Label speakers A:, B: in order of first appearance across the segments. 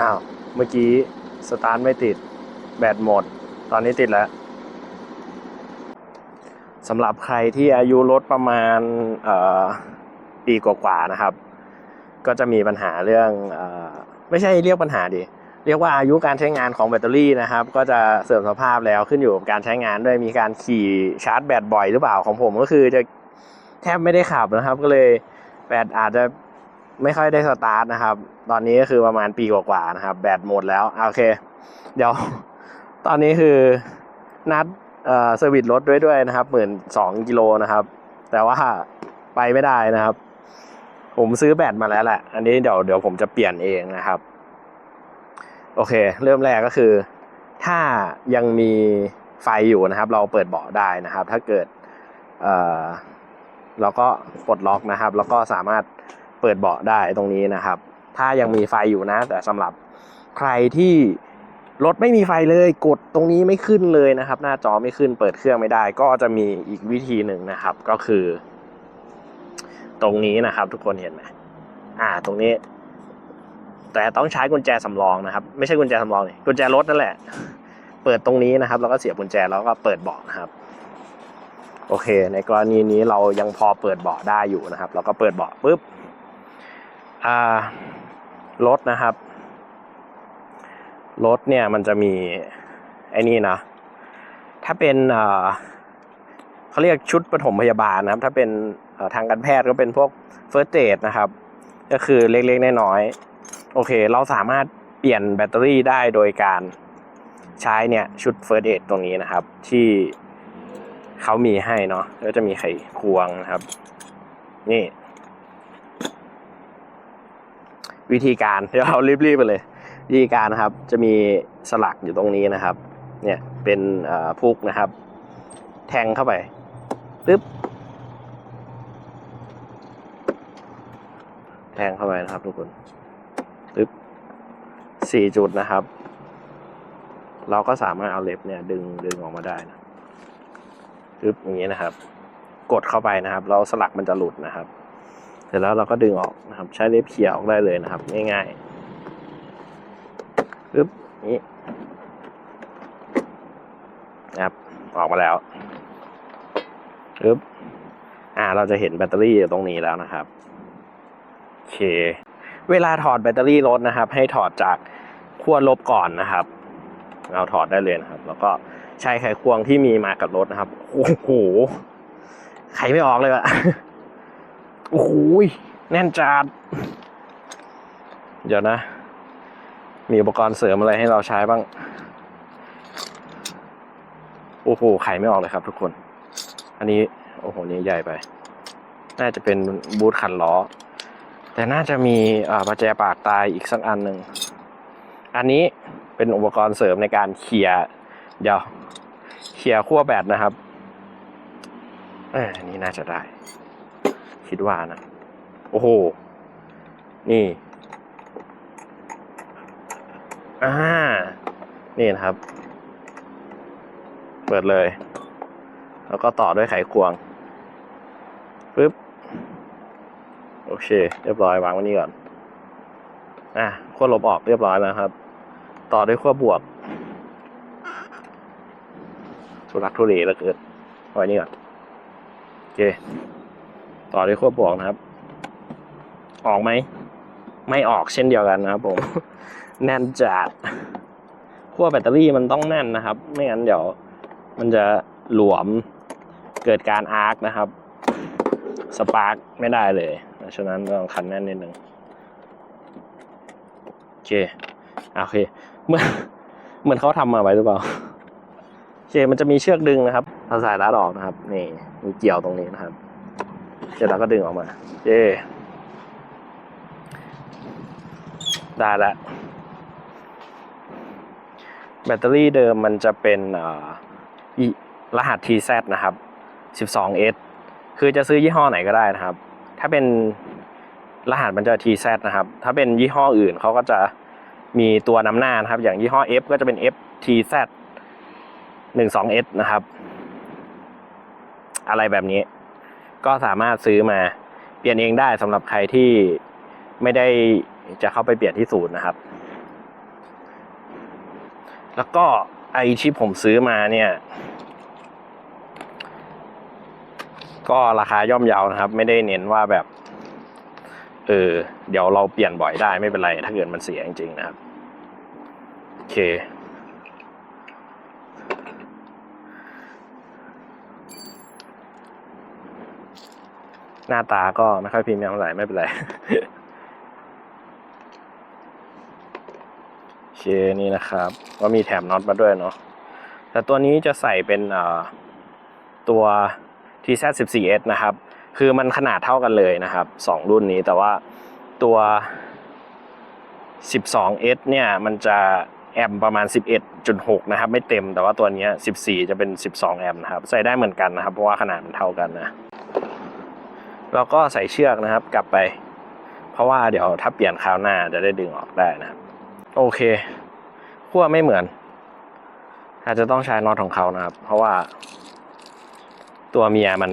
A: อ้าว เมื่อกี้สตาร์ทไม่ติด แบตหมด ตอนนี้ติดแล้วสำหรับใครที่อายุรถประมาณปีกว่าๆนะครับ ก็จะมีปัญหาเรื่องอไม่ใช่เรียกปัญหาดิเรียกว่าอายุการใช้งานของแบตเตอรี่นะครับ ก็จะเสื่อมสภาพแล้วขึ้นอยู่กับการใช้งานด้วยมีการขี่ชาร์จแบตบ่อยหรือเปล่าของผมก็คือจะแทบไม่ได้ขับนะครับ ก็เลยแบตอาจจะ ไม่ค่อยได้สตาร์ทนะครับ ตอนนี้ก็คือประมาณปีกว่าๆนะครับ แบตหมดแล้ว โอเค เดี๋ยว ตอนนี้คือนัดเอ่อเซอร์วิสรถด้วยด้วยนะครับหมื่นสองกิโลนะครับ แต่ว่าไปไม่ได้นะครับ ผมซื้อแบตมาแล้วแหละ อันนี้เดี๋ยวเดี๋ยวผมจะเปลี่ยนเองนะครับ โอเค เริ่มแรกก็คือ ถ้ายังมีไฟอยู่นะครับ เราเปิดเบาะได้นะครับ ถ้าเกิดเอ่อเราก็ปลดล็อกนะครับ แล้วก็สามารถ เปิดเบาะได้ตรงนี้นะครับ ถ้ายังมีไฟอยู่นะ แต่สำหรับใครที่รถไม่มีไฟเลยกดตรงนี้ไม่ขึ้นเลยนะครับ หน้าจอไม่ขึ้นเปิดเครื่องไม่ได้ ก็จะมีอีกวิธีหนึ่งนะครับ ก็คือ ตรงนี้นะครับ ทุกคนเห็นไหมอ่า ตรงนี้ แต่ต้องใช้กุญแจสำรองนะครับ ไม่ใช่กุญแจสำรองนี่กุญแจรถนั่นแหละ เปิดตรงนี้นะครับ แล้วก็เสียบกุญแจแล้วก็เปิดเบาะนะครับโอเค ในกรณีนี้เรายังพอเปิดเบาะได้อยู่นะครับ เราก็เปิดเบาะปุ๊บ รถนะครับ รถเนี่ยมันจะมีไอ้นี่นะ ถ้าเป็นเขาเรียกชุดปฐมพยาบาลนะครับ ถ้าเป็นทางการแพทย์ก็เป็นพวกเฟิร์สเอดนะครับ ก็คือเล็กๆน้อยๆโอเค เราสามารถเปลี่ยนแบตเตอรี่ได้โดยการใช้เนี่ยชุดเฟิร์สเอดตรงนี้นะครับ ที่เขามีให้เนาะก็จะมีไขควงนะครับ นี่ วิธีการเดี๋ยวเรารีบๆไปเลยวิธีการนะครับจะมีสลักอยู่ตรงนี้นะครับ เนี่ยเป็นพุกนะครับ แทงเข้าไปปึ๊บแทงเข้าไปนะครับทุกคนปึ๊บสี่จุดนะครับ เราก็สามารถเอาเล็บเนี่ยดึงดึงออกมาได้นะปึ๊บอย่างนี้นะครับ กดเข้าไปนะครับแล้วสลักมันจะหลุดนะครับ เสร็จแล้วเราก็ดึงออกนะครับ ใช้เล็บเขี่ยออกได้เลยนะครับ ง่ายๆปึ๊บนี้นะครับออกมาแล้วปึ๊บอ่า เราจะเห็นแบตเตอรี่อยู่ตรงนี้แล้วนะครับโอเค เวลาถอดแบตเตอรี่รถนะครับ ให้ถอดจากขั้วลบก่อนนะครับเราถอดได้เลยนะครับ แล้วก็ใช้ไขควงที่มีมากับรถนะครับ โอ้โหไขไม่ออกเลยวะ โอ้โหยแน่นจัดเดี๋ยวนะ มีอุปกรณ์เสริมอะไรให้เราใช้บ้าง โอ้โหไขไม่ออกเลยครับทุกคน อันนี้ โอ้โห นี่ใหญ่ไป น่าจะเป็นบูทขันล้อ แต่น่าจะมีประแจปากตายอีกสักอันหนึ่ง อันนี้เป็นอุปกรณ์เสริมในการเคลียเดี๋ยวเคลียขั้วแบตนะครับอันนี้น่าจะได้ คิดว่านะ โอ้โห นี่ อ่า นี่นะครับ เปิดเลย แล้วก็ต่อด้วยไขควงปึ๊บ โอเค เรียบร้อยวางไว้นี่ก่อน อะขั้วลบออกเรียบร้อยแล้วครับ ต่อด้วยขั้วบวกทุรักทุเลเหลือเกินไว้นี่ก่อนโอเค ต่อด้วยขั้วบวกนะครับ ออกไหม ไม่ออกเช่นเดียวกันนะครับผม แน่นจัดขั้วแบตเตอรี่มันต้องแน่นนะครับ ไม่งั้นเดี๋ยว มันจะหลวมเกิดการอาร์คนะครับสปาร์กไม่ได้เลยฉะนั้นต้องคันแน่นนิดนึงโอเคอะโอเคเหมือนเหมือนเขาทำมาไว้หรือเปล่าโอเคมันจะมีเชือกดึงนะครับเอาสายรัดออกนะครับ นี่มีเกี่ยวตรงนี้นะครับ เสร็จแล้วก็ดึงออกมา เย้ได้แล้วแบตเตอรี่เดิมมันจะเป็นอ่ารหัส TZ นะครับ 12S คือจะซื้อยี่ห้อไหนก็ได้นะครับ ถ้าเป็นรหัสมันจะ TZ นะครับ ถ้าเป็นยี่ห้ออื่นเขาก็จะมีตัวนำหน้านะครับ อย่างยี่ห้อ F ก็จะเป็น FTZ 12S นะครับ อะไรแบบนี้ ก็สามารถซื้อมาเปลี่ยนเองได้สำหรับใครที่ไม่ได้จะเข้าไปเปลี่ยนที่ศูนย์นะครับ แล้วก็ไอที่ผมซื้อมาเนี่ย ก็ราคาย่อมเยาวนะครับ ไม่ได้เน้นว่าแบบเออเดี๋ยวเราเปลี่ยนบ่อยได้ไม่เป็นไร ถ้าเกิดมันเสียจริงๆนะครับ โอเค หน้าตาก็ไม่ค่อยพรีเมียมเท่าไหร่ไม่เป็นไรเคนี่นะครับ ก็มีแถมน็อตมาด้วยเนาะแต่ตัวนี้จะใส่เป็นตัว TZ14S นะครับ คือมันขนาดเท่ากันเลยนะครับสองรุ่นนี้แต่ว่าตัว 12S เนี่ยมันจะแอมป์ประมาณ 11.6 นะครับ ไม่เต็มแต่ว่าตัวนี้ 14 จะเป็น 12 แอมป์นะครับ ใส่ได้เหมือนกันนะครับ เพราะว่าขนาดมันเท่ากันนะ แล้วก็ใส่เชือกนะครับกลับไป เพราะว่าเดี๋ยวถ้าเปลี่ยนคราวหน้าจะได้ดึงออกได้นะครับ โอเคขั้วไม่เหมือน อาจจะต้องใช้น็อตของเขานะครับ เพราะว่า ตัวเมียมัน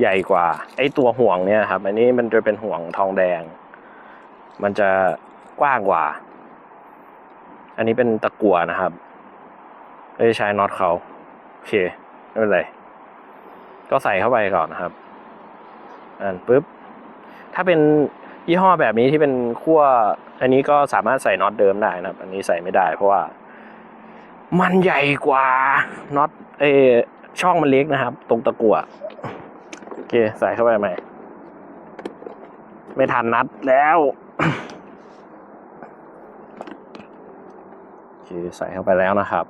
A: ใหญ่กว่า ไอ้ตัวห่วงเนี่ยครับ อันนี้มันจะเป็นห่วงทองแดง มันจะกว้างกว่า อันนี้เป็นตะกั่วนะครับไม่ใช้น็อตเขาโอเคไม่เป็นไร ก็ใส่เข้าไปก่อนนะครับอ่านปุ๊บ ถ้าเป็นยี่ห้อแบบนี้ที่เป็นขั้วอันนี้ก็สามารถใส่น็อตเดิมได้นะครับ อันนี้ใส่ไม่ได้ เพราะว่า มันใหญ่กว่าน็อตเอช่องมันเล็กนะครับ ตรงตะกั่วโอเคใส่เข้าไปใหม่ไม่ทันนัดแล้วโอเคใส่เข้าไปแล้วนะครับ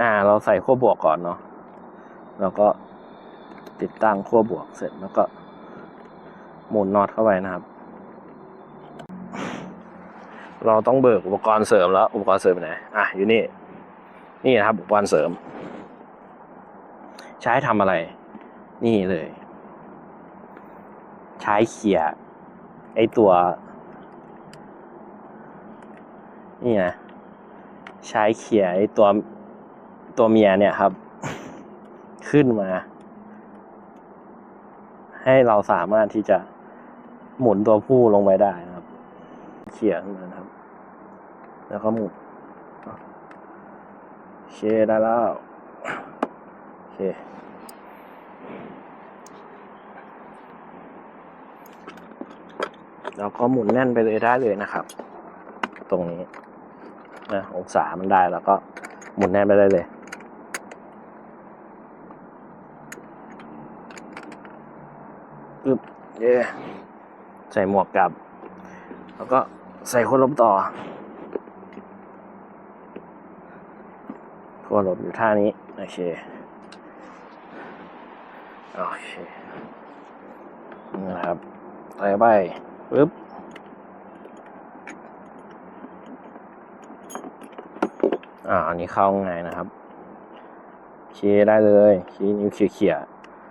A: อ่า เราใส่ขั้วบวกก่อนเนาะแล้วก็ ติดตั้งขั้วบวกเสร็จแล้วก็หมุนน็อตเข้าไปนะครับ เราต้องเบิกอุปกรณ์เสริมแล้ว อุปกรณ์เสริมไหนอะอยู่นี่ นี่นะครับ อุปกรณ์เสริม ใช้ทำอะไร นี่เลย ใช้เขี่ยไอตัว นี่นะใช้เขี่ยไอตัวตัวเมียเนี่ยครับ ขึ้นมา ให้เราสามารถที่จะหมุนตัวผู้ลงไปได้นะครับ เขี่ยขึ้นมานะครับ แล้วก็หมุนโอเคได้แล้วโอเคแล้วก็หมุนแน่นไปเลยได้เลยนะครับ ตรงนี้นะองศามันได้แล้วก็หมุนแน่นไปได้เลย ปึ๊บ เย่ใส่หมวกกลับ แล้วก็ใส่คนลบต่อคนลบอยู่ท่านี้ โอเค โอเคนะครับใส่ไปปึ๊บอ่าอันนี้เข้าง่ายนะครับเคได้เลย ชี้นิ้วเขี่ย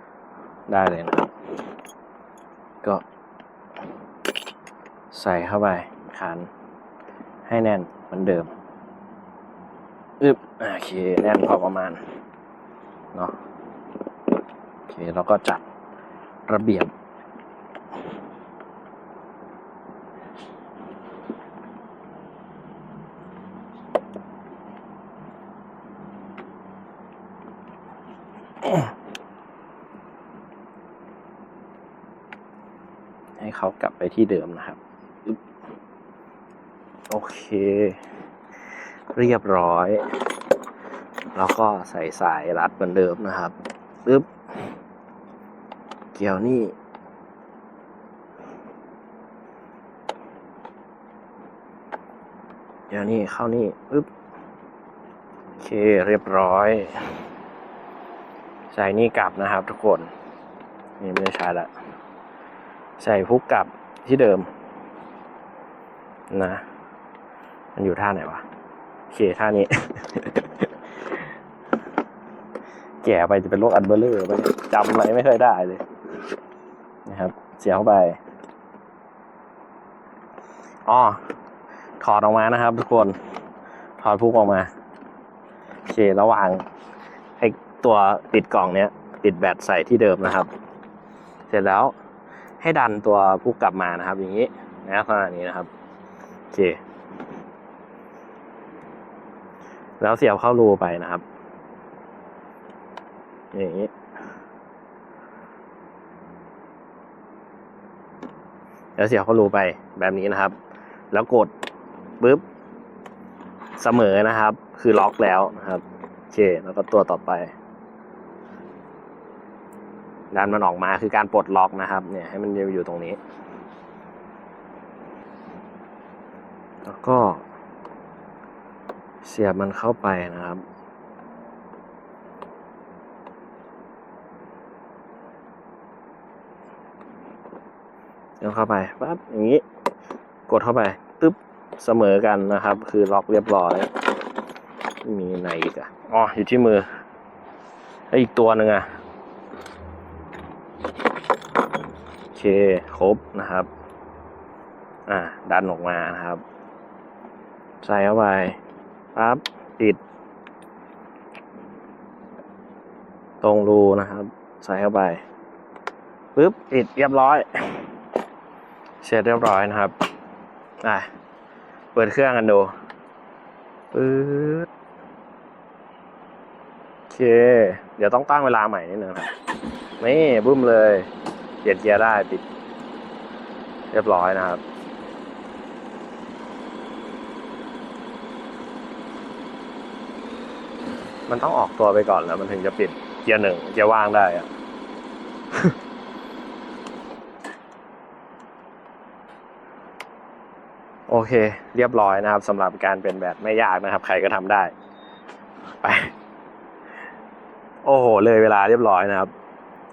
A: ๆได้เลยนะครับ ก็ ใส่เข้าไปขันให้แน่นเหมือนเดิมอึบโอเคแน่นพอประมาณเนาะโอเคแล้วก็จัดระเบียบให้เขากลับไปที่เดิมนะครับ โอเค เรียบร้อย แล้วก็ใส่สายรัดเหมือนเดิมนะครับปึ๊บเกี่ยวนี่เดี๋ยวนี่เข้านี่ปึ๊บโอเคเรียบร้อย ใส่นี่กลับนะครับทุกคน นี่ไม่ได้ใช้ละ ใส่พุกกลับที่เดิม นะ มันอยู่ท่าไหนวะโอเคท่านี้ แก่ไปจะเป็นโรคอัลเบอร์เลอร์ไปจำอะไรไม่เคอยได้เลย นะครับ เสียเข้าไปอ๋อถอดออกมานะครับ ทุกคน ถอดพุกออกมาโอเคระหว่างไอตัวติดกล่องเนี้ย ติดแบตใส่ที่เดิมนะครับ เสร็จแล้วให้ดันตัวพุกกลับมานะครับ อย่างนี้นะลักษณะนี้นะครับโอเค แล้วเสียบเข้ารูไปนะครับ อย่างนี้ แล้วเสียบเข้ารูไปแบบนี้นะครับ แล้วกดปุ๊บเสมอนะครับ คือล็อกแล้วนะครับโอเคแล้วก็ตัวต่อไปดันมันออกมาคือการปลดล็อกนะครับ เนี่ยให้มันอยู่ตรงนี้ แล้วก็ สียบมันเข้าไปนะครับเสียบเข้าไปปั๊บอย่างนี้ กดเข้าไปตึ๊บเสมอกันนะครับ คือล็อกเรียบร้อย มีไหนอีกอะอ๋ออยู่ที่มือแล้วอีกตัวหนึ่งอะโอเคครบนะครับ อ่าดันออกมานะครับ ใส่เข้าไป ปั๊บติด ตรงรูนะครับ ใส่เข้าไปปึ๊บติดเรียบร้อย เสร็จเรียบร้อยนะครับอะเปิดเครื่องกันดูปึ๊ดโอเค เดี๋ยวต้องตั้งเวลาใหม่นิดนึงครับนี่บึ้มเลยเปลี่ยนเกียร์ได้ปิด เรียบร้อยนะครับ มันต้องออกตัวไปก่อนแล้ว มันถึงจะปิดเกียร์หนึ่งเกียร์ว่างได้อะโอเค เรียบร้อยนะครับสำหรับการเป็นแบบไม่ยากนะครับ ใครก็ทำได้ ไป โอ้โห เลยเวลาเรียบร้อยนะครับ